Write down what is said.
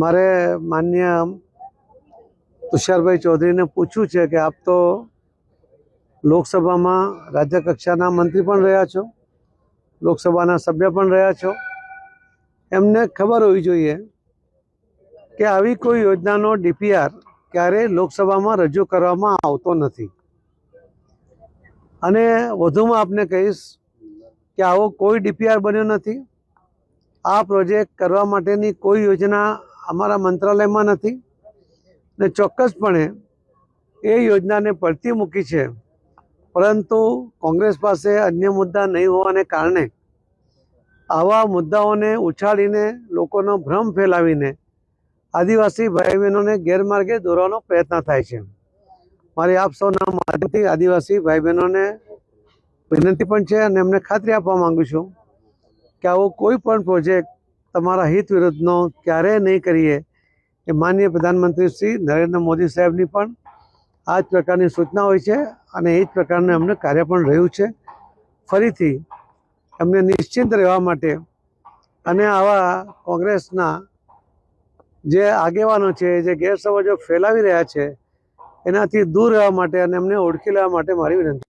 મારે માન્ય તુષારભાઈ ચૌધરીને પૂછવું છે કે આપ તો લોકસભામાં રાજ્ય કક્ષાના મંત્રી પણ રહ્યા છો, લોકસભાના સભ્ય પણ રહ્યા છો. એમને ખબર હોવી જોઈએ કે આવી કોઈ યોજનાનો ડીપીઆર ક્યારેય લોકસભામાં રજૂ કરવામાં આવતો નથી. અને વધુમાં આપને કહીશ કે આવો કોઈ ડીપીઆર બન્યો નથી. આ પ્રોજેક્ટ કરવા માટેની કોઈ યોજના અમારા મંત્રાલયમાં નથી. ને ચોક્કસપણે એ યોજનાને પડતી મૂકી છે. પરંતુ કોંગ્રેસ પાસે અન્ય મુદ્દા નહીં હોવાને કારણે આવા મુદ્દાઓને ઉછાળીને લોકોનો ભ્રમ ફેલાવીને આદિવાસી ભાઈ બહેનોને ગેરમાર્ગે દોરવાનો પ્રયત્ન થાય છે. મારી આપ સૌના માધ્યમથી આદિવાસી ભાઈ બહેનોને વિનંતી પણ છે અને એમને ખાતરી આપવા માગું છું કે આવો કોઈ પણ પ્રોજેક્ટ તમારા હિત વિરુદ્ધનો ક્યારેય નહીં કરીએ એ માનનીય પ્રધાનમંત્રી શ્રી નરેન્દ્ર મોદી સાહેબની પણ આ જ પ્રકારની સૂચના હોય છે અને એ જ પ્રકારનું એમનું કાર્ય પણ રહ્યું છે. ફરીથી એમને નિશ્ચિંત રહેવા માટે અને આવા કોંગ્રેસના જે આગેવાનો છે, જે ગેરસમજો ફેલાવી રહ્યા છે, એનાથી દૂર રહેવા માટે અને એમને ઓળખી લેવા માટે મારી વિનંતી